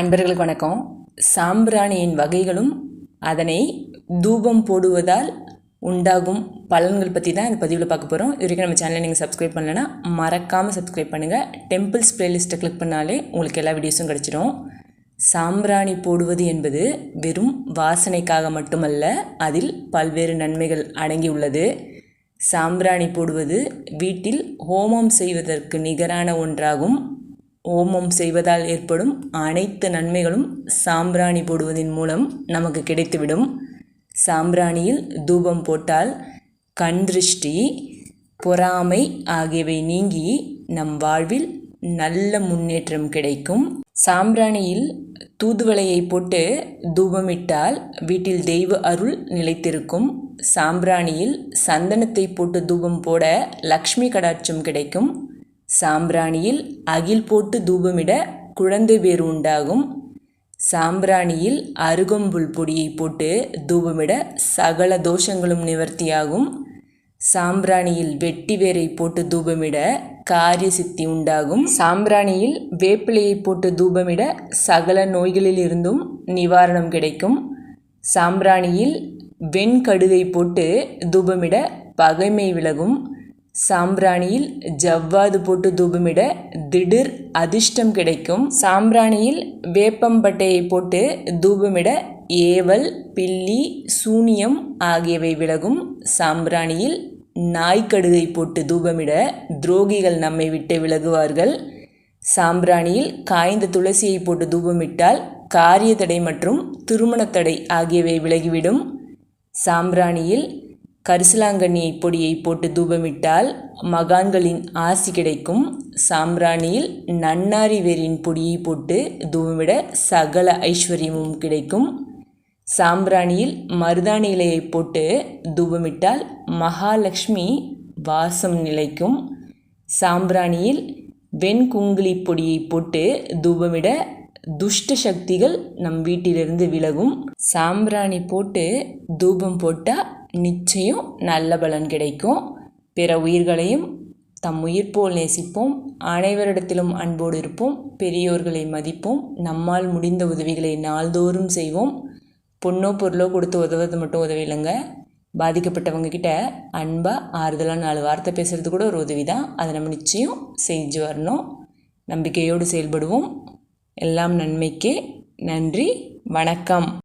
அன்பர்களுக்கு வணக்கம். சாம்பிராணியின் வகைகளும் அதனை தூபம் போடுவதால் உண்டாகும் பலன்கள் பற்றி தான் இந்த பதிவில் பார்க்க போகிறோம் இது வரைக்கும் நம்ம சேனலை நீங்கள் சப்ஸ்கிரைப் பண்ணலைன்னா மறக்காமல் சப்ஸ்கிரைப் பண்ணுங்கள் டெம்பிள்ஸ் பிளேலிஸ்ட்டை கிளிக் பண்ணாலே உங்களுக்கு எல்லா வீடியோஸும் கிடச்சிடும் சாம்பிராணி போடுவது என்பது வெறும் வாசனைக்காக மட்டுமல்ல அதில் பல்வேறு நன்மைகள் அடங்கி உள்ளது. சாம்பிராணி போடுவது வீட்டில் ஹோமம் செய்வதற்கு நிகரான ஒன்றாகும். ஓமம் செய்வதால் ஏற்படும் அனைத்து நன்மைகளும் சாம்பிராணி போடுவதன் மூலம் நமக்கு கிடைத்துவிடும். சாம்பிராணியில் தூபம் போட்டால் கண் திருஷ்டி பொறாமை ஆகியவை நீங்கி நம் வாழ்வில் நல்ல முன்னேற்றம் கிடைக்கும். சாம்பிராணியில் தூதுவளையை போட்டு தூபமிட்டால் வீட்டில் தெய்வ அருள் நிலைத்திருக்கும். சாம்பிராணியில் சந்தனத்தை போட்டு தூபம் போட லக்ஷ்மி கடாட்சம் கிடைக்கும். சாம்பிராணியில் அகில் போட்டு தூபமிட குழந்தை பேர் உண்டாகும். சாம்பிராணியில் அருகம்புல் பொடியை போட்டு தூபமிட சகல தோஷங்களும் நிவர்த்தியாகும். சாம்பிராணியில் வெட்டி வேரை போட்டு தூபமிட காரிய சித்தி உண்டாகும். சாம்பிராணியில் வேப்பிலையை போட்டு தூபமிட சகல நோய்களிலிருந்தும் நிவாரணம் கிடைக்கும். சாம்பிராணியில் வெண்கடுகை போட்டு தூபமிட பகைமை விலகும். சாம்பிராணியில் ஜவ்வாது போட்டு தூபமிட திடீர் அதிர்ஷ்டம் கிடைக்கும். சாம்பிராணியில் வேப்பம்பட்டையை போட்டு தூபமிட ஏவல் பில்லி சூனியம் ஆகியவை விலகும். சாம்பிராணியில் நாய்க்கடுகை போட்டு தூபமிட துரோகிகள் நம்மை விட்டு விலகுவார்கள். சாம்பிராணியில் காய்ந்த துளசியை போட்டு தூபமிட்டால் காரிய தடை மற்றும் திருமணத்தடை ஆகியவை விலகிவிடும். சாம்பிராணியில் கரிசலாங்கண்ணி பொடியை போட்டு தூபமிட்டால் மகான்களின் ஆசி கிடைக்கும். சாம்பிராணியில் நன்னாரி வேரின் பொடியை போட்டு தூபமிட சகல ஐஸ்வர்யமும் கிடைக்கும். சாம்பிராணியில் மருதாணி இலையை போட்டு தூபமிட்டால் மகாலட்சுமி வாசம் நிலைக்கும். சாம்பிராணியில் வெண்குங்குளி பொடியை போட்டு தூபமிட துஷ்ட சக்திகள் நம் வீட்டிலிருந்து விலகும். சாம்பிராணி போட்டு தூபம் போட்டால் நிச்சயம் நல்ல பலன் கிடைக்கும். பிற உயிர்களையும் தம் உயிர் போல் நேசிப்போம். அனைவரிடத்திலும் அன்போடு இருப்போம். பெரியோர்களை மதிப்போம். நம்மால் முடிந்த உதவிகளை நாள்தோறும் செய்வோம். பொண்ணோ பொருளோ கொடுத்து உதவுறது மட்டும் உதவி இல்லைங்க. பாதிக்கப்பட்டவங்க கிட்ட அன்பாக ஆறுதலாக நாலு வார்த்தை பேசுகிறது கூட ஒரு உதவி தான் அதை நம்ம நிச்சயம் செஞ்சு வரணும். நம்பிக்கையோடு செயல்படுவோம். எல்லாம் நன்மைக்கே நன்றி. வணக்கம்.